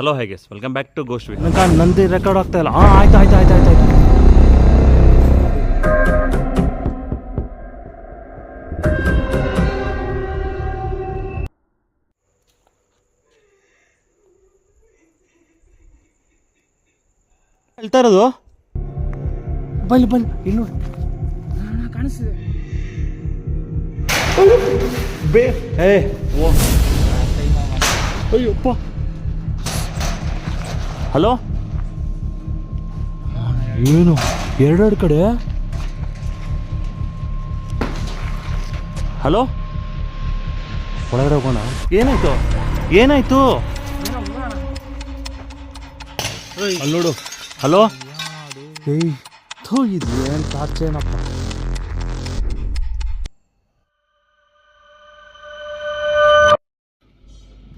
Hello ಹೇಗೆ welcome back to ghost with ನಂಗೆ ನಂದು ರೆಕಾರ್ಡ್ ಆಗ್ತಾ ಇಲ್ಲ. ಹಾಂ ಆಯ್ತು ಆಯ್ತು ಆಯ್ತು ಆಯ್ತು ಆಯ್ತು. ಹೇಳ್ತಾ ಇರೋದು? ಬಲ್ ಬಲ್ ಇನ್ನು ನೋಡಿ. ಕಾಣಿಸ್ತಿದೆ ಬೇ ಏ. ಓ. ಅಯ್ಯಪ್ಪ. ಹಲೋ? ಏನು, ಎರಡೆರಡು ಕಡೆ? ಹಲೋ? ಒಳಗಡೆ ಹೋಗೋಣ. ಏನಾಯ್ತು? ಏನಾಯ್ತು? ಅಲ್ಲಿ ನೋಡು. ಹಲೋ? ಏಯ್, ಥೂ, ಇದು ಏನು ಟಾರ್ಚೇನಪ್ಪ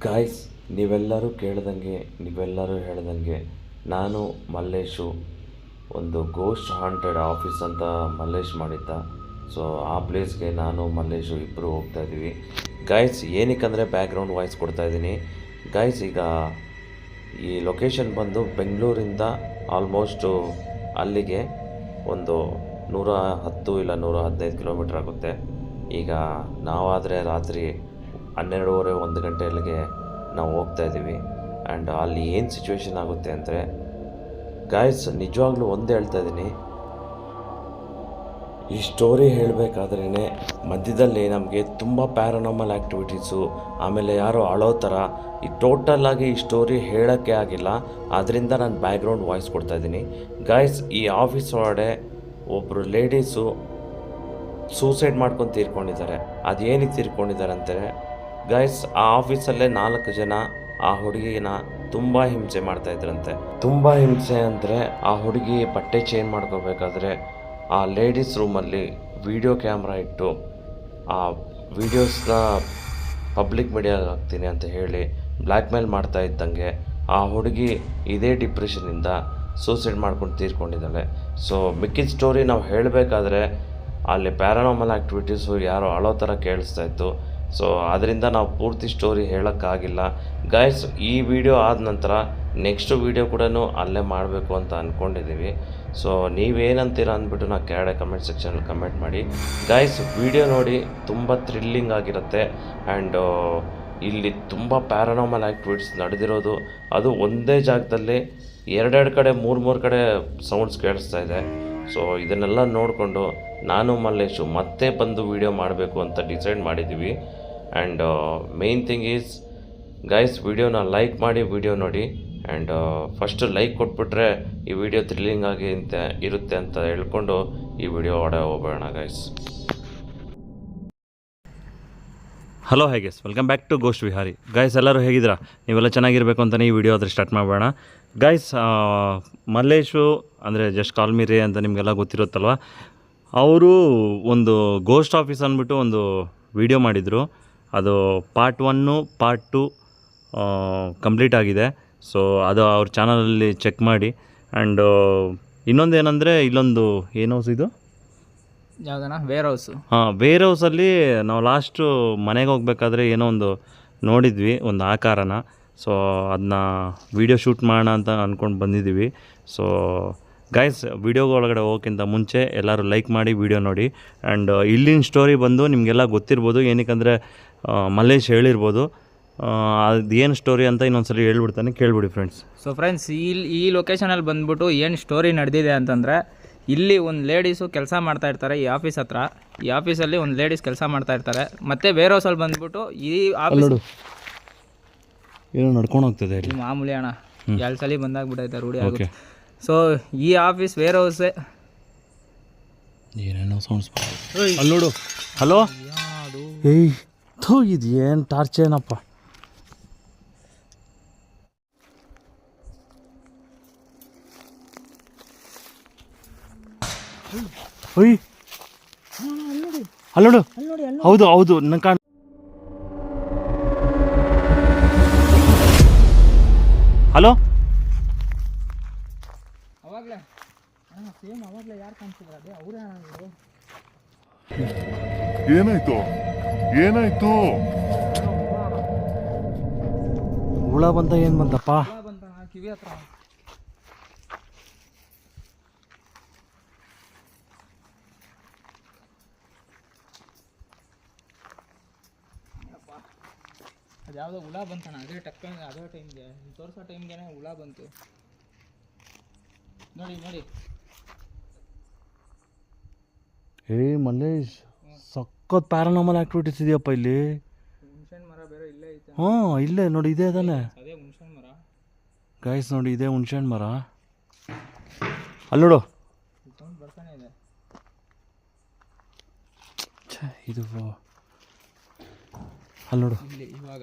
ಗಾಯ್ಸ್ ನೀವೆಲ್ಲರೂ ಕೇಳ್ದಂಗೆ, ನೀವೆಲ್ಲರೂ ಹೇಳ್ದಂಗೆ ನಾನು ಮಲ್ಲೇಶು, ಒಂದು ಗೋಸ್ಟ್ ಹಾಂಟೆಡ್ ಆಫೀಸ್ ಅಂತ ಮಲ್ಲೇಶ್ ಮಾಡಿದ್ದ. ಸೊ ಆ ಪ್ಲೇಸ್ಗೆ ನಾನು, ಮಲ್ಲೇಶು ಇಬ್ಬರು ಹೋಗ್ತಾ ಇದ್ದೀವಿ. ಗಾಯ್ಸ್ ಏನಕ್ಕಂದರೆ ಬ್ಯಾಕ್ಗ್ರೌಂಡ್ ವಾಯ್ಸ್ ಕೊಡ್ತಾ ಇದ್ದೀನಿ. ಗಾಯ್ಸ್ ಈಗ ಈ ಲೊಕೇಶನ್ ಬಂದು ಬೆಂಗಳೂರಿಂದ ಆಲ್ಮೋಸ್ಟು ಅಲ್ಲಿಗೆ ಒಂದು ನೂರ ಹತ್ತು ಇಲ್ಲ ನೂರ ಹದಿನೈದು ಕಿಲೋಮೀಟ್ರ್ ಆಗುತ್ತೆ. ಈಗ ನಾವಾದರೆ ರಾತ್ರಿ ಹನ್ನೆರಡೂವರೆ ಒಂದು ಗಂಟೆಯಲ್ಲಿಗೆ ನಾವು ಹೋಗ್ತಾ ಇದ್ದೀವಿ. ಆ್ಯಂಡ್ ಅಲ್ಲಿ ಏನು ಸಿಚುವೇಶನ್ ಆಗುತ್ತೆ ಅಂದರೆ ಗಾಯ್ಸ್ ನಿಜವಾಗ್ಲೂ ಒಂದೇ ಹೇಳ್ತಾ ಇದ್ದೀನಿ. ಈ ಸ್ಟೋರಿ ಹೇಳಬೇಕಾದ್ರೇ ಮಧ್ಯದಲ್ಲಿ ನಮಗೆ ತುಂಬ ಪ್ಯಾರನಾಮಲ್ ಆ್ಯಕ್ಟಿವಿಟೀಸು ಆಮೇಲೆ ಯಾರೋ ಅಳೋ ಥರ ಈ ಟೋಟಲ್ಲಾಗಿ ಈ ಸ್ಟೋರಿ ಹೇಳೋಕ್ಕೆ ಆಗಿಲ್ಲ. ಆದ್ದರಿಂದ ನಾನು ಬ್ಯಾಕ್ಗ್ರೌಂಡ್ ವಾಯ್ಸ್ ಕೊಡ್ತಾ ಇದ್ದೀನಿ. ಗಾಯ್ಸ್ ಈ ಆಫೀಸ್ ಒಳಗಡೆ ಒಬ್ಬರು ಲೇಡೀಸು ಸೂಸೈಡ್ ಮಾಡ್ಕೊಂಡು ತೀರ್ಕೊಂಡಿದ್ದಾರೆ. ಅದೇನಿಗೆ ತೀರ್ಕೊಂಡಿದ್ದಾರೆ ಅಂತಾರೆ ಗೈಸ್ ಆ ಆಫೀಸಲ್ಲೇ ನಾಲ್ಕು ಜನ ಆ ಹುಡುಗಿನ ತುಂಬ ಹಿಂಸೆ ಮಾಡ್ತಾ ಇದ್ರಂತೆ. ತುಂಬ ಹಿಂಸೆ ಅಂದರೆ ಆ ಹುಡುಗಿ ಬಟ್ಟೆ ಚೇಂಜ್ ಮಾಡ್ಕೋಬೇಕಾದ್ರೆ ಆ ಲೇಡೀಸ್ ರೂಮಲ್ಲಿ ವಿಡಿಯೋ ಕ್ಯಾಮ್ರಾ ಇಟ್ಟು ಆ ವೀಡಿಯೋಸ್ನ ಪಬ್ಲಿಕ್ ಮೀಡಿಯಾಗೆ ಹಾಕ್ತೀನಿ ಅಂತ ಹೇಳಿ ಬ್ಲ್ಯಾಕ್ ಮೇಲ್ ಮಾಡ್ತಾ ಇದ್ದಂಗೆ ಆ ಹುಡುಗಿ ಇದೇ ಡಿಪ್ರೆಷನಿಂದ ಸೂಸೈಡ್ ಮಾಡ್ಕೊಂಡು ತೀರ್ಕೊಂಡಿದ್ದಾಳೆ. ಸೊ ಮಿಕ್ಕಿದ ಸ್ಟೋರಿ ನಾವು ಹೇಳಬೇಕಾದ್ರೆ ಅಲ್ಲಿ ಪ್ಯಾರಾನಾಮಲ್ ಆ್ಯಕ್ಟಿವಿಟೀಸು ಯಾರೋ ಅಳೋ ಥರ ಕೇಳಿಸ್ತಾ ಇತ್ತು. ಸೊ ಅದರಿಂದ ನಾವು ಪೂರ್ತಿ ಸ್ಟೋರಿ ಹೇಳೋಕ್ಕಾಗಿಲ್ಲ. ಗೈಸ್ ಈ ವಿಡಿಯೋ ಆದ ನಂತರ ನೆಕ್ಸ್ಟ್ ವಿಡಿಯೋ ಕೂಡ ಅಲ್ಲೇ ಮಾಡಬೇಕು ಅಂತ ಅಂದ್ಕೊಂಡಿದ್ದೀವಿ ಸೊ ನೀವೇನಂತೀರ ಅಂದ್ಬಿಟ್ಟು ನಾ ಕೆಳಗಡೆ ಕಮೆಂಟ್ ಸೆಕ್ಷನಲ್ಲಿ ಕಮೆಂಟ್ ಮಾಡಿ. ಗೈಸ್ ವಿಡಿಯೋ ನೋಡಿ ತುಂಬ ಥ್ರಿಲ್ಲಿಂಗ್ ಆಗಿರುತ್ತೆ. ಆ್ಯಂಡ್ ಇಲ್ಲಿ ತುಂಬ ಪ್ಯಾರಾನಾಮಲ್ ಆ್ಯಕ್ಟಿವಿಟೀಸ್ ನಡೆದಿರೋದು. ಅದು ಒಂದೇ ಜಾಗದಲ್ಲಿ ಎರಡೆರಡು ಕಡೆ, ಮೂರು ಮೂರು ಕಡೆ ಸೌಂಡ್ಸ್ ಕೇಳಿಸ್ತಾ ಇದೆ. ಸೊ ಇದನ್ನೆಲ್ಲ ನೋಡಿಕೊಂಡು ನಾನು ಮಲ್ಲೇಶು ಮತ್ತೆ ಬಂದು ವಿಡಿಯೋ ಮಾಡಬೇಕು ಅಂತ ಡಿಸೈಡ್ ಮಾಡಿದ್ದೀವಿ and main thing is guys ವೀಡಿಯೋನ ಲೈಕ್ ಮಾಡಿ ವೀಡಿಯೋ ನೋಡಿ. ಆ್ಯಂಡ್ ಫಸ್ಟ್ ಲೈಕ್ ಕೊಟ್ಬಿಟ್ರೆ ಈ ವಿಡಿಯೋ ಥ್ರಿಲ್ಲಿಂಗ್ ಆಗಿ ಅಂತ ಇರುತ್ತೆ ಅಂತ ಹೇಳ್ಕೊಂಡು ಈ ವಿಡಿಯೋ ಒಡೆ ಹೋಗೋಣ guys hello ಹೇಗೆಸ್ welcome back to ghost Vihari guys ಎಲ್ಲರೂ ಹೇಗಿದ್ದೀರಾ? ನೀವೆಲ್ಲ ಚೆನ್ನಾಗಿರಬೇಕು ಅಂತಲೇ ಈ ವಿಡಿಯೋ ಆದರೆ ಸ್ಟಾರ್ಟ್ ಮಾಡೋಣ ಗೈಸ್ ಮಲ್ಲೇಶು, ಅಂದರೆ ಜಸ್ಟ್ ಕಾಲ್ ಮೀರಿ ಅಂತ ನಿಮಗೆಲ್ಲ ಗೊತ್ತಿರುತ್ತಲ್ವ? ಅವರು ಒಂದು ಗೋಸ್ಟ್ ಆಫೀಸ್ ಅಂದ್ಬಿಟ್ಟು ಒಂದು ವಿಡಿಯೋ ಮಾಡಿದರು. ಅದು part one part two complete ಆಗಿದೆ. ಸೊ ಅದು ಅವ್ರ ಚಾನಲಲ್ಲಿ ಚೆಕ್ ಮಾಡಿ. ಆ್ಯಂಡ್ ಇನ್ನೊಂದು ಏನಂದರೆ ಇಲ್ಲೊಂದು ಏನು ಹೌಸ್ ಇದು? ಯಾವ್ದಣ್ಣ ವೇರ್ ಹೌಸು ಹಾಂ ವೇರ್ ಹೌಸಲ್ಲಿ ನಾವು ಲಾಸ್ಟು ಮನೆಗೆ ಹೋಗ್ಬೇಕಾದ್ರೆ ಏನೋ ಒಂದು ನೋಡಿದ್ವಿ ಒಂದು ಆಕಾರನ. ಸೊ ಅದನ್ನ ವೀಡಿಯೋ ಶೂಟ್ ಮಾಡೋಣ ಅಂತ ಅಂದ್ಕೊಂಡು ಬಂದಿದ್ದೀವಿ. ಸೊ ಗೈಸ್ ವೀಡಿಯೋ ಒಳಗಡೆ ಹೋಗೋಕ್ಕಿಂತ ಮುಂಚೆ ಎಲ್ಲರೂ ಲೈಕ್ ಮಾಡಿ ವೀಡಿಯೋ ನೋಡಿ. ಆ್ಯಂಡ್ ಇಲ್ಲಿನ ಸ್ಟೋರಿ ಬಂದು ನಿಮಗೆಲ್ಲ ಗೊತ್ತಿರ್ಬೋದು ಏನಕ್ಕಂದರೆ ಮಲ್ಲೇಶ್ ಹೇಳಿರ್ಬೋದು. ಅದು ಏನು ಸ್ಟೋರಿ ಅಂತ ಇನ್ನೊಂದ್ಸಲ ಹೇಳ್ಬಿಡ್ತಾನೆ ಕೇಳ್ಬಿಡಿ ಫ್ರೆಂಡ್ಸ್ ಸೊ ಫ್ರೆಂಡ್ಸ್ ಈ ಈ ಲೊಕೇಶನಲ್ಲಿ ಬಂದ್ಬಿಟ್ಟು ಏನು ಸ್ಟೋರಿ ನಡೆದಿದೆ ಅಂತಂದರೆ ಇಲ್ಲಿ ಒಂದು ಲೇಡೀಸು ಕೆಲಸ ಮಾಡ್ತಾ ಇರ್ತಾರೆ ಈ ಆಫೀಸ್ ಹತ್ರ. ಈ ಆಫೀಸಲ್ಲಿ ಒಂದು ಲೇಡೀಸ್ ಕೆಲಸ ಮಾಡ್ತಾ ಇರ್ತಾರೆ. ಮತ್ತೆ ಬೇರೆ ಹೌಸಲ್ಲಿ ಬಂದ್ಬಿಟ್ಟು ಈ ಆಫೀಸ್ ನೋಡು ಏನೋ ನಡ್ಕೊಂಡು ಹೋಗ್ತದೆ ಇಲ್ಲಿ. ಮಾಮೂಲಿ ಅಣ್ಣ. ಎರಡು ಸಲ ಬಂದಾಗ್ಬಿಟ್ಟೈತೆ ರೂಢಿ ಆಗುತ್ತೆ. ಸೊ ಈ ಆಫೀಸ್ ವೇರ್ ಹೌಸೇ ಏನೇನೋ ಸೌಂಡ್ಸ್ ಅಲ್ಲಿ ನೋಡು. ಹಲೋ ಏಯ್ ಥೂ ಇದು ಏನು ಟಾರ್ಚೇನಪ್ಪ ಒಯ್ ಅಲ್ಲೋಡು ಹೌದು ಹೌದು ನಂಗೆ ಕಾಣ್ ಏನಾಯ್ತು? ಏನಾಯ್ತು? ಹುಳ ಬಂತ ಏನು ಬಂತಪ್ಪ ಬಂತು ಹತ್ರ ಅದು ಯಾವುದೋ ಹುಳ ಬಂತಣ ಅದೇ ಟಕ್ಕಂಗೆ ಅದೇ ಟೈಮ್ಗೆ ತೋರಿಸೋ ಟೈಮ್ಗೆ ಹುಳ ಬಂತು. ನೋಡಿ ನೋಡಿ. ಏ ಮಲ್ಲೇಶ್ ಸಖತ್ ಪ್ಯಾರಾನಾಮಲ್ ಆಕ್ಟಿವಿಟೀಸ್ ಇದೆಯಪ್ಪ ಇಲ್ಲಿ. ಹ್ಞೂ ಇಲ್ಲೇ ಐತೆ. ಹಾಂ ಇಲ್ಲೇ ನೋಡಿ ಇದೇ ಮರ. ಗಾಯ್ಸ್ ನೋಡಿ ಇದೇ ಹುಣ್ಸೆಹಣ್ಣು ಮರ. ಅಲ್ಲಿ ನೋಡು. ಇದೆ. ಅಲ್ಲಿ ನೋಡು. ಇವಾಗ.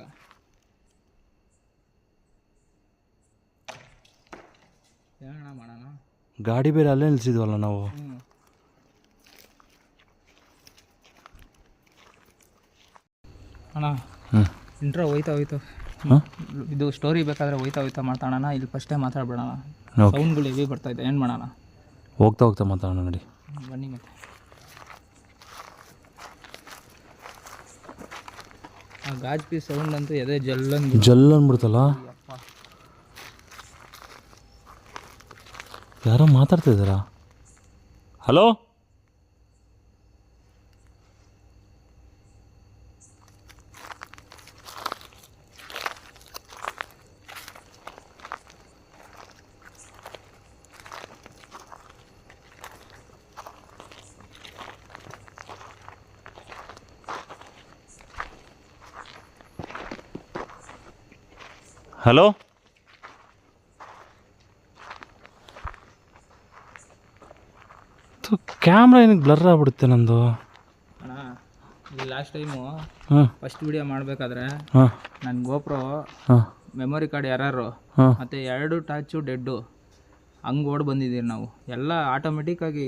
ಗಾಡಿ ಬೇರೆ ಅಲ್ಲೇ ನಿಲ್ಸಿದ್ವಲ್ಲ ನಾವು? ಅಣ್ಣ. ಹ್ಞೂ ಇಂಟ್ರೋ ಹೋಯ್ತಾ ಹೋಯ್ತು. ಹಾಂ? ಇದು ಸ್ಟೋರಿ ಬೇಕಾದ್ರೆ ಹೋಯ್ತಾ ಹೋಯ್ತಾ ಮಾತಾಡೋಣ ಇಲ್ಲಿ ಫಸ್ಟೇ ಮಾತಾಡ್ಬಿಡೋಣ ಸೌಂಡ್ಗಳು ಹೆವಿ ಬರ್ತಾ ಇದೆ. ಏನು ಮಾಡೋಣ ಹೋಗ್ತಾ ಹೋಗ್ತಾ ಮಾತಾಡೋಣ ನೋಡಿ. ಬನ್ನಿ ಮತ್ತೆ. ಆ ಗಾಜ್ ಪೀಸ್ ಸೌಂಡ್ ಅಂತೂ ಎದೆ ಜಲ್ಲನ್ ಜಲ್ ಅಂದ್ಬಿಡ್ತಲ್ಲ ಯಾರೋ ಮಾತಾಡ್ತಾ ಇದ್ದಾರಾ? Hello hello? ಕ್ಯಾಮ್ರಾ ಏನಕ್ಕೆ ಬ್ಲರ್ ಆಗ್ಬಿಡುತ್ತೆ ನಂದು? ಲಾಸ್ಟ್ ಟೈಮು ಫಸ್ಟ್ ವಿಡಿಯೋ ಮಾಡಬೇಕಾದ್ರೆ ಹಾಂ. ನನ್ನ ಗೋಪ್ರೋ ಹಾಂ. ಮೆಮೊರಿ ಕಾರ್ಡ್ ಯಾರು ಮತ್ತೆ ಮತ್ತು ಎರಡು ಟಾಚು ಡೆಡ್ಡು ಹಂಗೆ ಓಡ್ ಬಂದಿದ್ದೀವಿ ನಾವು. ಎಲ್ಲ ಆಟೋಮೆಟಿಕ್ಕಾಗಿ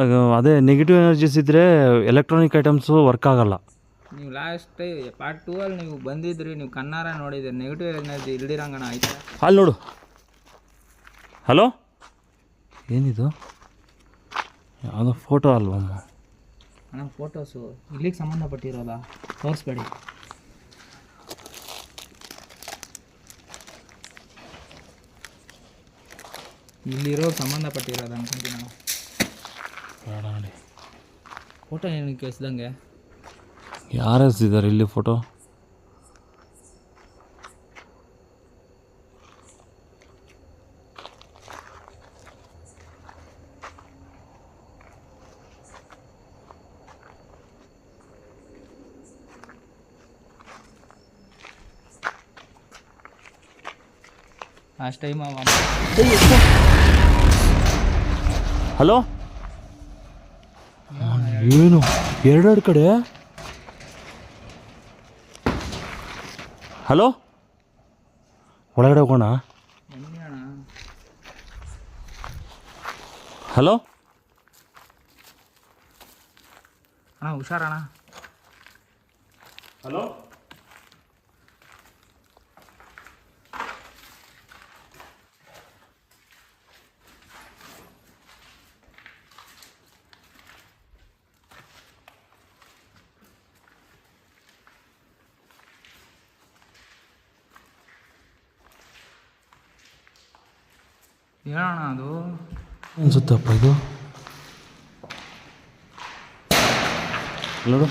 ಆಗಿ ಅದೇ ನೆಗೆಟಿವ್ ಎನರ್ಜೀಸ್ ಇದ್ದರೆ ಎಲೆಕ್ಟ್ರಾನಿಕ್ ಐಟಮ್ಸು ವರ್ಕ್ ಆಗಲ್ಲ. ನೀವು ಲಾಸ್ಟ್ ಪಾರ್ಟ್ ಟೂ ಅಲ್ಲಿ ನೀವು ಬಂದಿದ್ರಿ ನೀವು ಕಣ್ಣಾರ ನೋಡಿದ್ರಿ ನೆಗೆಟಿವ್ ಎನರ್ಜಿ ಇಲ್ದಿರಂಗಣ ಐತೆ ಅಲ್ಲಿ ನೋಡು. ಹಲೋ ಏನಿದು? ಯಾವುದೋ ಫೋಟೋ ಅಲ್ವಮ್ಮ ಅಣ್ಣ ಫೋಟೋಸು ಇಲ್ಲಿಗೆ ಸಂಬಂಧಪಟ್ಟಿರೋದ? ತೋರಿಸ್ಬೇಡಿ. ಇಲ್ಲಿರೋ ಸಂಬಂಧಪಟ್ಟಿರೋದು ಅನ್ಕೊಂತೀನಿ ನಾನು. ಫೋಟೋ ಏನಕ್ಕೆ ಕೇಳಿಸ್ದಂಗೆ ಯಾರು ಎಸ್ದಿದ್ದಾರೆ ಇಲ್ಲಿ ಫೋಟೋ ಲಾಸ್ಟ್ ಟೈಮ್ ಹಲೋ ಏನು ಎರಡೆರಡು ಕಡೆ? ಹಲೋ ಒಳಗಡೆ ಹೋಗೋಣ ಬನ್ನಿ ಅಣ್ಣ ಹಲೋ ಅಣ್ಣ ಹುಷಾರಣ್ಣ ಹಲೋ ಹೇಳೋಣ ಅದು? ಅನ್ಸುತ್ತಪ್ಪ ಇದು? ನೋಡು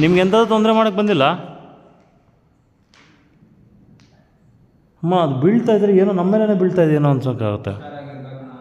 ನಿಮ್ಗೆ ಎಂಥದ್ದು ತೊಂದರೆ ಮಾಡೋಕ್ಕೆ ಬಂದಿಲ್ಲ? ಅಮ್ಮ ಅದು ಬೀಳ್ತಾ ಇದ್ರೆ ಏನೋ ನಮ್ಮ ಮೇಲೇ ಬೀಳ್ತಾ ಇದೆಯೇನೋ ಅನ್ಸೋಕ್ಕಾಗುತ್ತೆ ಹುಷಾರಾಗಿರ್ಬೇಕಣ್ಣ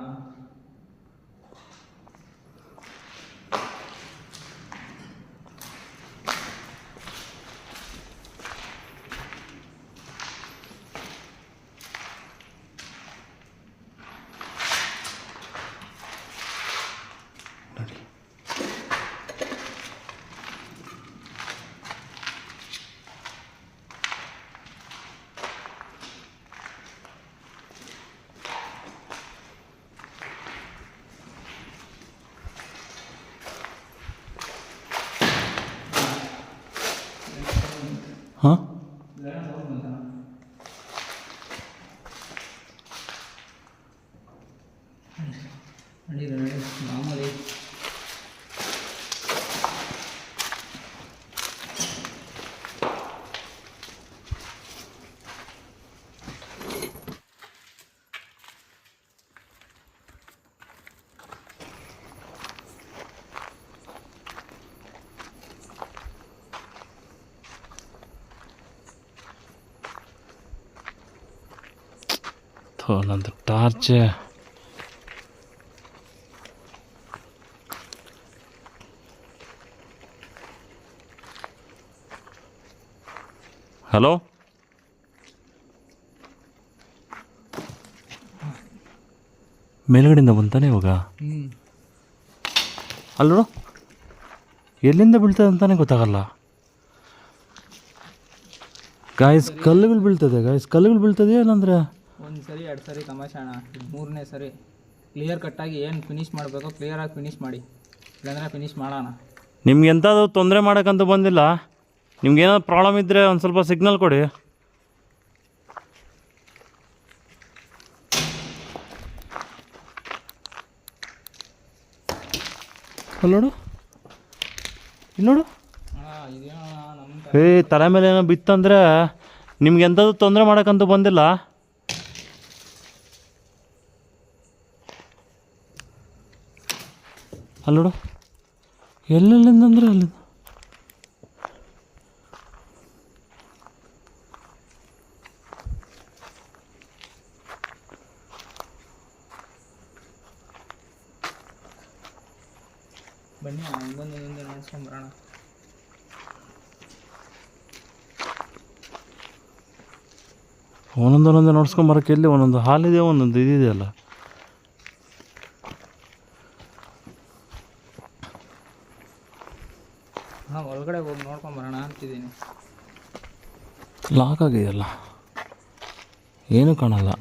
ಹಾಂ ನಡೀರಿ ನಡೀರಿ ಮಾಮೂಲಿ ಥೋ ನಂದು ಟಾರ್ಚ್. ಹಲೋ? ಮೇಲ್ಗಡೆಯಿಂದ ಬಂತಾನೆ ಇವಾಗ? ಅಲ್ಲೋ ಎಲ್ಲಿಂದ ಬೀಳ್ತದೆ ಅಂತಾನೆ ಗೊತ್ತಾಗಲ್ಲ. ಗಾಯಸ್ ಕಲ್ಲುಗಳು ಬೀಳ್ತದೆ ಗಾಯಸ್ ಕಲ್ಲುಗಳು ಬೀಳ್ತದೆ ಇಲ್ಲಾಂದ್ರೆ? ಒಂದು ಸರಿ ಎರಡು ಸರಿ ತಮಾಷೆ ಅಣ್ಣ. ಇದು ಮೂರನೇ ಸರಿ. ಕ್ಲಿಯರ್ ಕಟ್ಟಾಗಿ ಏನು ಫಿನಿಷ್ ಮಾಡಬೇಕೋ ಕ್ಲಿಯರಾಗಿ ಫಿನಿಷ್ ಮಾಡಿ. ಇಲ್ಲಾಂದರೆ ಫಿನಿಷ್ ಮಾಡೋಣ. ನಿಮ್ಗೆ ಎಂಥದ್ದು ತೊಂದರೆ ಮಾಡೋಕ್ಕಂತೂ ಬಂದಿಲ್ಲ. ನಿಮ್ಗೇನಾದ್ರು ಪ್ರಾಬ್ಲಮ್ ಇದ್ದರೆ ಒಂದು ಸ್ವಲ್ಪ ಸಿಗ್ನಲ್ ಕೊಡಿ. ಅಲ್ಲಿ ನೋಡು. ಇನ್ನೋಡು ನೋಡು. ಹಾಂ ಇದೇನೋ ನಮ್ಮ ಏ ತಲೆ ಮೇಲೆ ಏನೋ ಬಿತ್ತಂದ್ರೆ ನಿಮ್ಗೆ ಎಂಥದ್ದು ತೊಂದರೆ ಮಾಡೋಕ್ಕಂತೂ ಬಂದಿಲ್ಲ. ಅಲ್ಲಿ. ನೋಡು ಎಲ್ಲೆಲ್ಲಿಂದ ಅಂದ್ರೆ ಅಲ್ಲಿ ಬನ್ನಿ ಒಂದೊಂದು ಒಂದೊಂದು ನೋಡ್ಸ್ಕೊಂಬರಕ್ಕೆ ಎಲ್ಲಿ ಒಂದೊಂದು ಹಾಲಿದೆ ಒಂದೊಂದು ಇದಿದೆಯಲ್ಲ ಹಾಂ ಒಳಗಡೆ ಹೋಗಿ ನೋಡ್ಕೊಂಬರೋಣ ಅಂತಿದ್ದೀನಿ ಲಾಕ್ ಆಗಿದೆಯಲ್ಲ ಏನೂ ಕಾಣಲ್ಲ.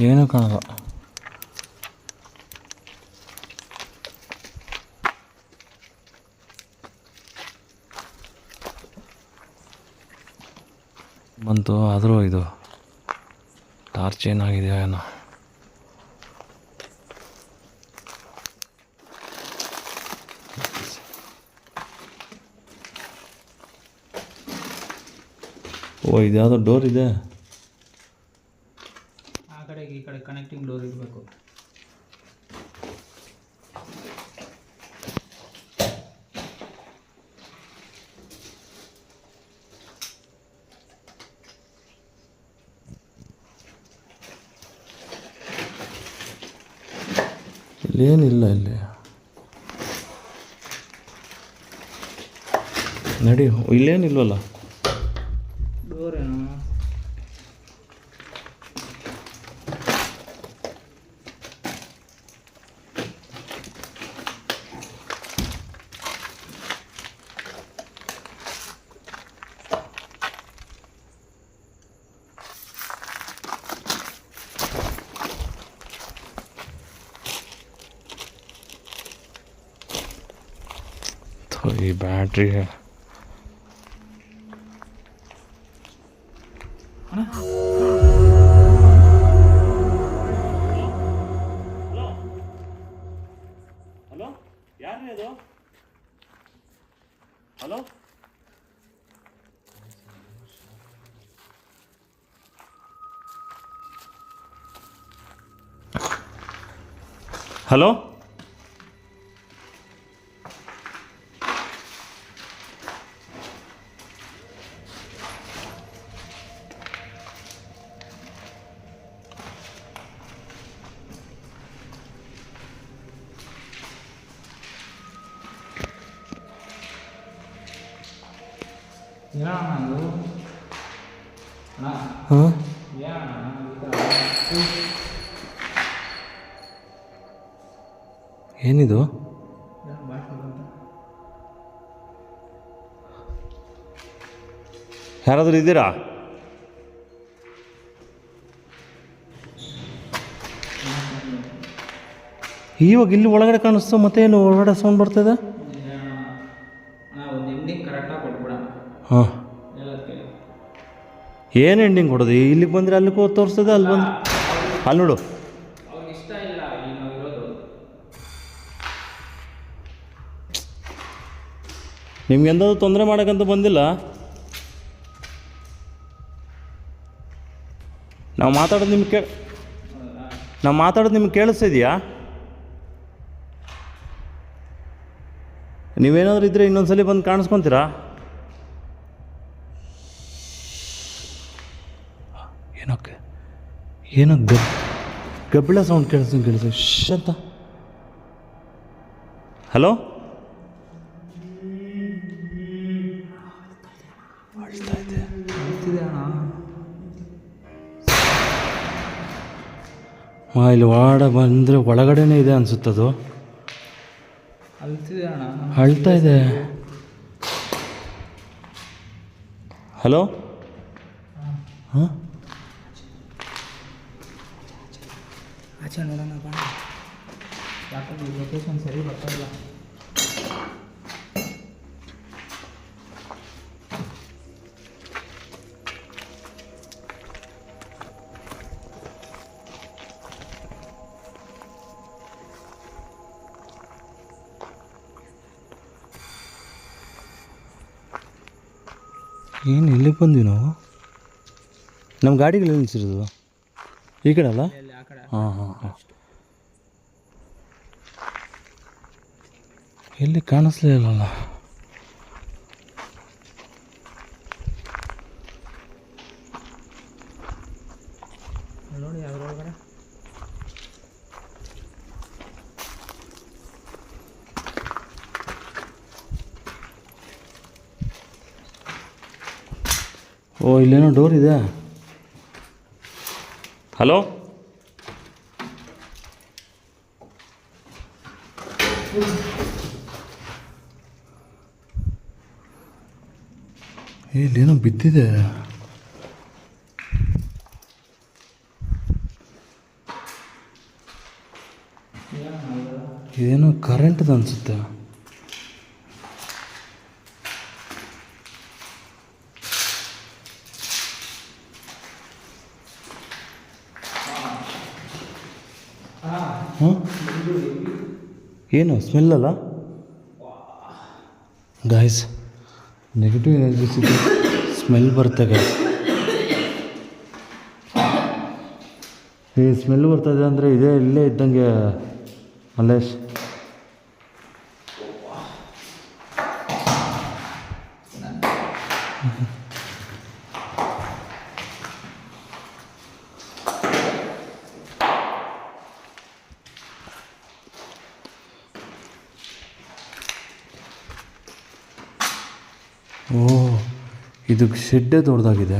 ಏನೂ ಕಾಣಲ್ಲ. ಬಂತು ಆದರೂ ಇದು ಟಾರ್ಚ್ ಏನಾಗಿದೆಯೋ ಏನೋ. ಓ ಇದ್ಯಾವುದೋ ಡೋರ್ ಇದೆ. ಆ ಕಡೆಗೆ ಈ ಕಡೆ ಕನೆಕ್ಟಿಂಗ್ ಡೋರ್ ಇರಬೇಕು. ಇಲ್ಲೇನಿಲ್ಲ ಇಲ್ಲಿ. ನಡಿ ಇಲ್ಲೇನಿಲ್ವಲ್ಲ ಡೋರ್ ಏನೋ ಥು, ಈ ಬ್ಯಾಟ್ರಿ ಹಲೋ ಯಾರು ಯಾರಾದರೂ ಇದ್ದೀರಾ? ಇವಾಗ ಇಲ್ಲಿ ಒಳಗಡೆ ಕಾಣಿಸ್ತು ಮತ್ತೇನು ಒಳಗಡೆ ಸೌಂಡ್ ಬರ್ತದೆ? ಹಾಂ. ಏನು ಎಂಡಿಂಗ್ ಕೊಡೋದು? ಇಲ್ಲಿಗೆ ಬಂದರೆ ಅಲ್ಲಿಗೆ ಹೋಗಿ ತೋರಿಸ್ತದೆ ಅಲ್ಲಿ ಬಂದು ಅಲ್ಲಿ ನೋಡು. ನಿಮ್ಗೆ ಎಂದಾದ್ರೂ ತೊಂದರೆ ಮಾಡೋಕ್ಕಂತ ಬಂದಿಲ್ಲ? ನಾವು ಮಾತಾಡೋದು ನಿಮ್ಗೆ ಕೇಳಿ ನಾವು ಮಾತಾಡೋದು ನಿಮ್ಗೆ ಕೇಳಿಸ್ತಿದ್ಯಾ? ನೀವೇನಾದರೂ ಇದ್ದರೆ ಇನ್ನೊಂದು ಸಲ ಬಂದು ಕಾಣಿಸ್ಕೊತೀರಾ? ಏನಕ್ಕೆ? ಏನೋ ಗಬ್ ಗಬ್ಬಿಳ ಸೌಂಡ್ ಕೇಳಿಸ್ ಕೇಳಿಸ್ ಶ್ ಅಂತ. ಹಲೋ ಇಲ್ಲಿ ವಾಡ ಬಂದರೆ ಒಳಗಡೆನೇ ಇದೆ ಅನ್ಸುತ್ತದು. ಅಳ್ತಾ ಇದೆ. ಹಲೋ? ಹಾಂ? ಆಚೆ ನೋಡೋಣ ಬಾ. ಯಾಕಂದ್ರೆ ಲೊಕೇಶನ್ ಸರಿ ಬರ್ತಾ ಇಲ್ಲ. ಏನು ಎಲ್ಲಿಗೆ ಬಂದ್ವಿ ನಾವು? ನಮ್ಮ ಗಾಡಿಗಳು ನಿಲ್ಸಿರೋದು? ಈ ಕಡೆ ಅಲ್ಲ? ಹಾಂ ಹಾಂ ಹಾಂ. ಎಲ್ಲಿ ಕಾಣಿಸ್ಲೇ ಇಲ್ಲಲ್ಲ ಅಲ್ಲಿ ನೋಡಿ ಅದ್ರೊಳಗಡೆ ಓ ಇಲ್ಲೇನೋ ಡೋರ್ ಇದೆ. ಹಲೋ ಇಲ್ಲೇನೋ ಬಿದ್ದಿದೆ. ಏನೋ ಕರೆಂಟ್ದು ಅನಿಸುತ್ತೆ ಹಾಂ ಏನು ಸ್ಮೆಲ್ ಅಲ್ಲ? ಗಾಯ್ಸ್ ನೆಗೆಟಿವ್ ಎನರ್ಜಿ ಸಿಗ ಸ್ಮೆಲ್ ಬರುತ್ತೆ ಗಾಯ್ಸ್ ಈ ಸ್ಮೆಲ್ ಬರ್ತದೆ ಅಂದರೆ ಇದೇ ಇಲ್ಲೇ ಇದ್ದಂಗೆ, ಮಲ್ಲೇಶ್ ಓ ಇದು ಶೆಡ್ಡೇ ದೊಡ್ಡದಾಗಿದೆ.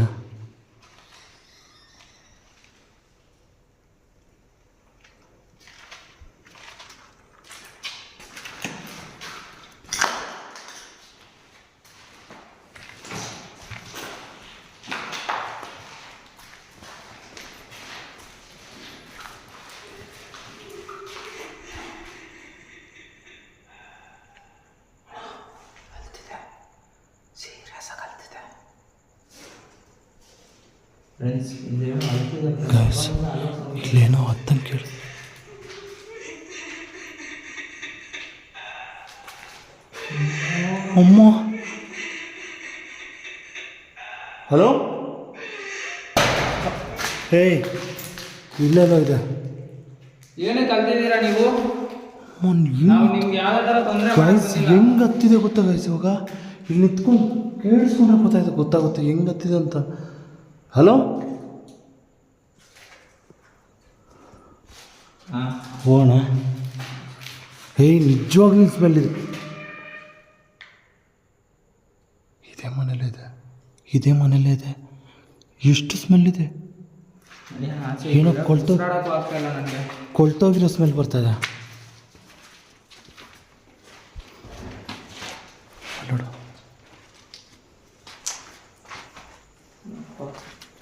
ಇಲ್ಲೇನೋ ಹತ್ತಂಗೆ ಕೇಳಿ. ಅಮ್ಮ. ಹಲೋ? ಏಯ್ ಇಲ್ಲೇನೋ ಇದೆ ಏನಕ್ಕೆ ಕಲ್ತಿದ್ದೀರಾ ನೀವು? ಮೊನ್ ನಾವು ನಿಮ್ಗೆ ಯಾವ ಥರ ತೊಂದರೆ ಗಾಯ್ಸ್ ಹೆಂಗೆ ಹತ್ತಿದೆ ಗೊತ್ತಾ ಗಾಯ್ಸ್ ಇವಾಗ? ಇಲ್ಲಿ ನಿಂತ್ಕೊಂಡು ಕೇಳಿಸ್ಕೊಂಡ್ರೆ ಗೊತ್ತಾಯ್ತು ಗೊತ್ತಾಗುತ್ತೆ ಹೆಂಗೆ ಹತ್ತಿದೆ ಅಂತ. ಹಲೋ? ಓಣ ಏಯ್ ನಿಜವಾಗ್ಲೂ ಸ್ಮೆಲ್ ಇದೆ. ಇದೇ ಮನೇಲಿದೆ ಇದೇ. ಮನೇಲೇ ಇದೆ. ಎಷ್ಟು ಸ್ಮೆಲ್ ಇದೆ? ಏನೋ ಕೊಳ್ತೋ ಕೊಳ್ತೋಗಿರೋ ಸ್ಮೆಲ್ ಬರ್ತಾ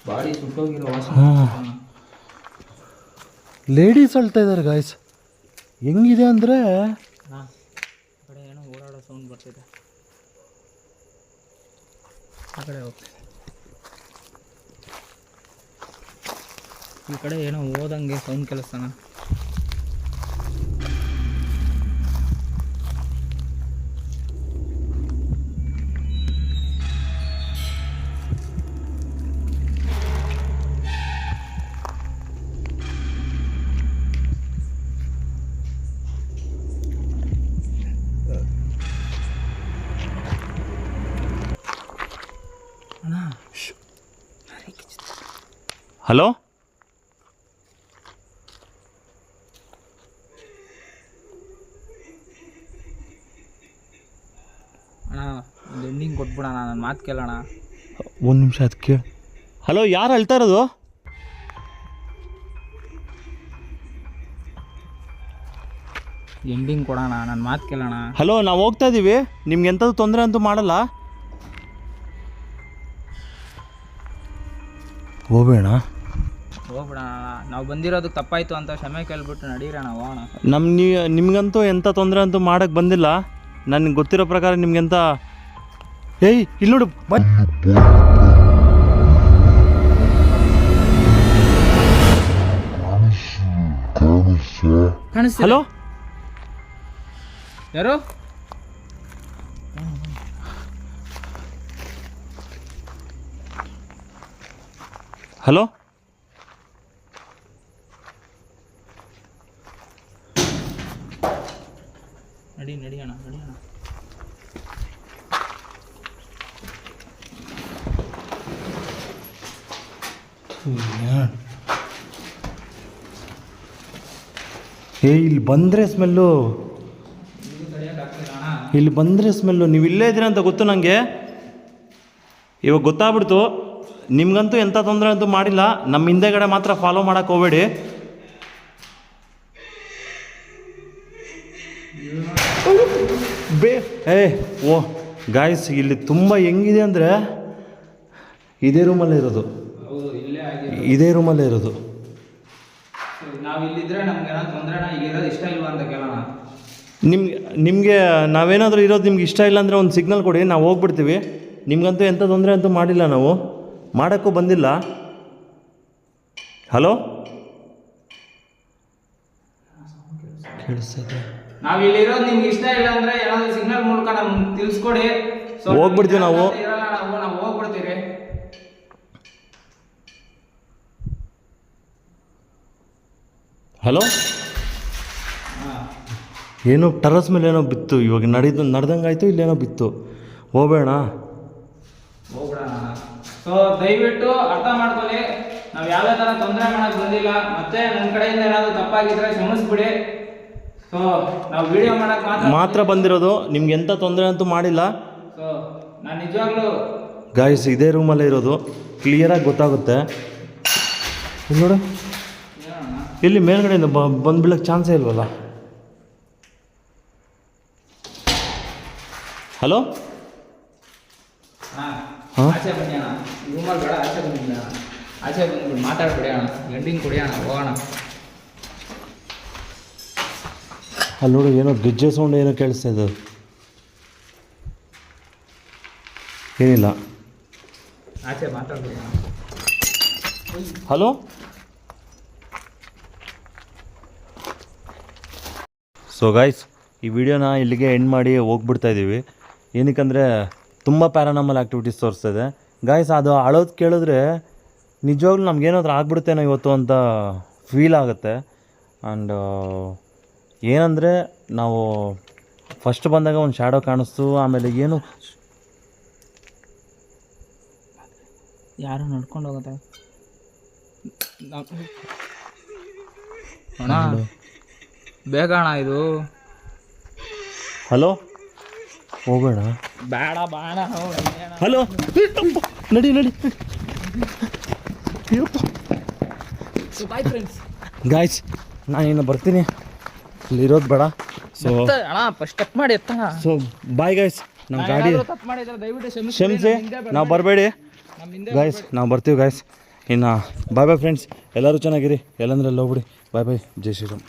ಬಾಡಿ ಸುಟ್ಟೋಗಿರೋ ಹಾಂ. ಲೇಡೀಸ್ ಅಳ್ತಾ ಇದ್ದಾರೆ ಗಾಯ್ಸ್ ಹೆಂಗಿದೆ ಅಂದರೆ ಕಡೆ ಏನೋ ಓಡಾಡೋ ಸೌಂಡ್ ಬರ್ತಿದೆ. ಆ ಕಡೆ ಹೋಗ್ತಿದೆ ಈ ಕಡೆ ಏನೋ ಓದಂಗೆ ಸೌಂಡ್ ಕೇಳಿಸ್ತಾನ. ಹಲೋ? ಅಣ್ಣ ಒಂದು ಎಂಡಿಂಗ್ ಕೊಟ್ಬಿಡೋಣ ನನ್ನ ಮಾತು ಕೇಳೋಣ. ಒಂದು ನಿಮಿಷ ಅದು ಕೇಳಿ. ಹಲೋ ಯಾರು ಅಳ್ತಾ ಇರೋದು? ಎಂಡಿಂಗ್ ಕೊಡೋಣ ನನ್ನ ಮಾತು ಕೇಳೋಣ. ಹಲೋ ನಾವು ಹೋಗ್ತಾ ಇದ್ದೀವಿ ನಿಮ್ಗೆ ಎಂಥದ್ದು ತೊಂದರೆ ಅಂತೂ ಮಾಡಲ್ಲ. ಹೋಗೋಣ ಹೋಗ್ಬಿಡೋಣ ನಾವು ಬಂದಿರೋದಕ್ಕೆ ತಪ್ಪಾಯ್ತು ಅಂತ ಕ್ಷಮೆ ಕೇಳ್ಬಿಟ್ಟು ನಡೀರೋಣ ಹೋಗೋಣ. ನಮ್ಮ ನೀ ನಿಮ್ಗಂತೂ ಎಂಥ ತೊಂದರೆ ಅಂತೂ ಮಾಡೋಕ್ಕೆ ಬಂದಿಲ್ಲ. ನನಗೆ ಗೊತ್ತಿರೋ ಪ್ರಕಾರ ನಿಮ್ಗೆಂತ ಏಯ್ ಇಲ್ಲಿ ನೋಡು ಹಲೋ? ಯಾರು? ಹಲೋ? ನಡಿ ನಡಿಯೋಣ ನಡಿಯೋಣ ಏ, ಇಲ್ಲಿ ಬಂದರೆ ಸ್ಮೆಲ್ಲು ಇಲ್ಲಿ ಬಂದರೆ ಸ್ಮೆಲ್ಲು ನೀವು ಇಲ್ಲೇ ಇದ್ದೀರ ಅಂತ ಗೊತ್ತು ನನಗೆ ಇವಾಗ ಗೊತ್ತಾಗ್ಬಿಡ್ತು. ನಿಮಗಂತೂ ಎಂಥ ತೊಂದರೆ ಅಂತೂ ಮಾಡಿಲ್ಲ. ನಮ್ಮ ಹಿಂದೆಗಡೆ ಮಾತ್ರ ಫಾಲೋ ಮಾಡೋಕ್ಕೆ ಹೋಗಬೇಡಿ. ಬೇ ಏ ಓ ಗಾಯ್ಸ್ ಇಲ್ಲಿ ತುಂಬ ಹೆಂಗಿದೆ ಅಂದರೆ ಇದೇ ರೂಮಲ್ಲೇ ಇರೋದು. ಇದೇ ರೂಮಲ್ಲೇ ಇರೋದು. ನಮ್ಗೆ ನಿಮ್ಗೆ ನಿಮಗೆ ನಾವೇನಾದರೂ ಇರೋದು ನಿಮ್ಗೆ ಇಷ್ಟ ಇಲ್ಲ ಅಂದರೆ ಒಂದು ಸಿಗ್ನಲ್ ಕೊಡಿ ನಾವು ಹೋಗ್ಬಿಡ್ತೀವಿ. ನಿಮ್ಗಂತೂ ಎಂಥ ತೊಂದರೆ ಅಂತೂ ಮಾಡಿಲ್ಲ ನಾವು. ಮಾಡೋಕ್ಕೂ ಬಂದಿಲ್ಲ. ಹಲೋ ಕೇಳಿಸ್ತೈತೆ ನಾವು ಇಲ್ಲಿರೋದು ನಿಮ್ಗೆ ಇಷ್ಟ ಇಲ್ಲ ಅಂದ್ರೆ ಏನಾದ್ರೂ ಸಿಗ್ನಲ್ ಮೂಲಕ ನಮ್ಗೆ ತಿಳಿಸ್ಕೊಡಿ. ಹೋಗ್ಬಿಡ್ತೀವಿ ನಾವು. ಇರಲ್ಲ ನಾವು ನಾವು ಹೋಗ್ಬಿಡ್ತೀವಿ. ಹಲೋ? ಏನೋ ಟರಸ್ ಮೇಲೆ ಏನೋ ಬಿತ್ತು ಇವಾಗ ನಡಿದ ನಡ್ದಂಗಾಯ್ತು ಇಲ್ಲೇನೋ ಬಿತ್ತು. ಹೋಗೋಣ ಹೋಗ್ಬಿಡೋಣ. ಸೊ ದಯವಿಟ್ಟು ಅರ್ಥ ಮಾಡ್ಕೊಳ್ಳಿ. ನಾವು ಯಾವುದೇ ಥರ ತೊಂದರೆ ಮಾಡಕ್ ಬಂದಿಲ್ಲ. ಮತ್ತೆ ನನ್ನ ಕಡೆಯಿಂದ ಏನಾದ್ರು ತಪ್ಪಾಗಿದ್ರೆ ಕ್ಷಮಿಸ್ಬಿಡಿ. ಸೊ ನಾವು ವಿಡಿಯೋ ಮಾಡಕ್ ಮಾತ್ರ ಮಾತ್ರ ಬಂದಿರೋದು ನಿಮ್ಗೆ ಎಂಥ ತೊಂದರೆ ಅಂತೂ ಮಾಡಿಲ್ಲ. ಸೊ ನಾನು ನಿಜವಾಗ್ಲೂ ಗಾಯ್ಸ್ ಇದೇ ರೂಮಲ್ಲೇ ಇರೋದು. ಕ್ಲಿಯರಾಗಿ ಗೊತ್ತಾಗುತ್ತೆ. ಇಲ್ಲಿ ನೋಡು. ಇಲ್ಲಿ ಮೇಲ್ಗಡೆಯಿಂದ ಬ ಬಂದ್ಬಿಡಕ್ಕೆ ಚಾನ್ಸೇ ಇಲ್ವಲ್ಲ? ಹಲೋ ಹಾಂ? ಆಚೆ ಬನ್ನಿ ಅಣ್ಣ. ರೂಮಲ್ಲಿ ಬೇಡ ಆಚೆ ಬಂದಿಲ್ಲ ಆಚೆ ಬಂದ್ಬಿಟ್ಟು ಮಾತಾಡ್ಬಿಡಿ ಅಣ್ಣ. ಎಂಡಿಂಗ್ ಕೊಡಿ ಅಣ್ಣ ಹೋಗೋಣ. ಅಲ್ಲಿ ನೋಡಿ ಏನೋ ಗೆಜ್ಜೆ ಸೌಂಡ್ ಏನೋ ಕೇಳಿಸ್ತಾ ಇದೆ ಏನಿಲ್ಲ. ಹಲೋ ಸೊ ಗಾಯ್ಸ್ ಈ ವಿಡಿಯೋನ ಇಲ್ಲಿಗೆ ಎಂಡ್ ಮಾಡಿ ಹೋಗ್ಬಿಡ್ತಾ ಇದ್ದೀವಿ ಏನಕ್ಕಂದರೆ ತುಂಬ ಪ್ಯಾರಾನಾಮಲ್ ಆ್ಯಕ್ಟಿವಿಟೀಸ್ ತೋರಿಸ್ತಾ ಇದೆ. ಗಾಯ್ಸ್ ಅದು ಅಳೋದು ಕೇಳಿದ್ರೆ ನಿಜವಾಗ್ಲೂ ನಮ್ಗೇನಾದ್ರೂ ಆಗ್ಬಿಡುತ್ತೇನೋ ಇವತ್ತು ಅಂತ ಫೀಲ್ ಆಗುತ್ತೆ. ಆ್ಯಂಡ್ ಏನಂದರೆ ನಾವು ಫಸ್ಟ್ ಬಂದಾಗ ಒಂದು ಶ್ಯಾಡೋ ಕಾಣಿಸ್ತು ಆಮೇಲೆ ಏನು? ಯಾರು ನಡ್ಕೊಂಡು ಹೋಗುತ್ತೆ? ಅಣ್ಣ ಬೇಗ ಅಣ್ಣ ಇದು. ಹಲೋ ಹೋಗೋಣ ಬೇಡ ಬಾಣ ಹಲೋ ನಡಿ ನಡಿ. ಬಾಯ್ ಫ್ರೆಂಡ್ಸ್ ಗಾಯ್ಸ್ ನಾನಿನ್ನು ಇಲ್ಲಿರೋದು ಬೇಡ. ಸೊ ಅಣ್ಣ ಫಸ್ಟ್ ಸ್ಟೆಪ್ ಮಾಡಿ ಎತ್ತಣ ಸೊ ಬಾಯ್ ಗಾಯ್ಸ್ ನಮ್ಮ ಗಾಡಿ ತಪ್ಪು ಮಾಡಿದ್ರೆ ದಯವಿಟ್ಟು ಕ್ಷಮಿಸಿ ಕ್ಷಮಿಸಿ ನಾವು ಬರಬೇಡಿ. ನಮ್ಮ ಹಿಂದೆ ಗಾಯ್ಸ್ ನಾವು ಬರ್ತೀವಿ ಗಾಯ್ಸ್ ಇನ್ನು ಬಾಯ್ ಬಾಯ್ ಫ್ರೆಂಡ್ಸ್ ಎಲ್ಲರೂ ಚೆನ್ನಾಗಿರಿ. ಎಲ್ಲಂದ್ರೆ ಅಲ್ಲಿ ಹೋಗ್ಬಿಡಿ ಬಾಯ್ ಬಾಯ್ ಜೈ ಶ್ರೀರಾಮ್.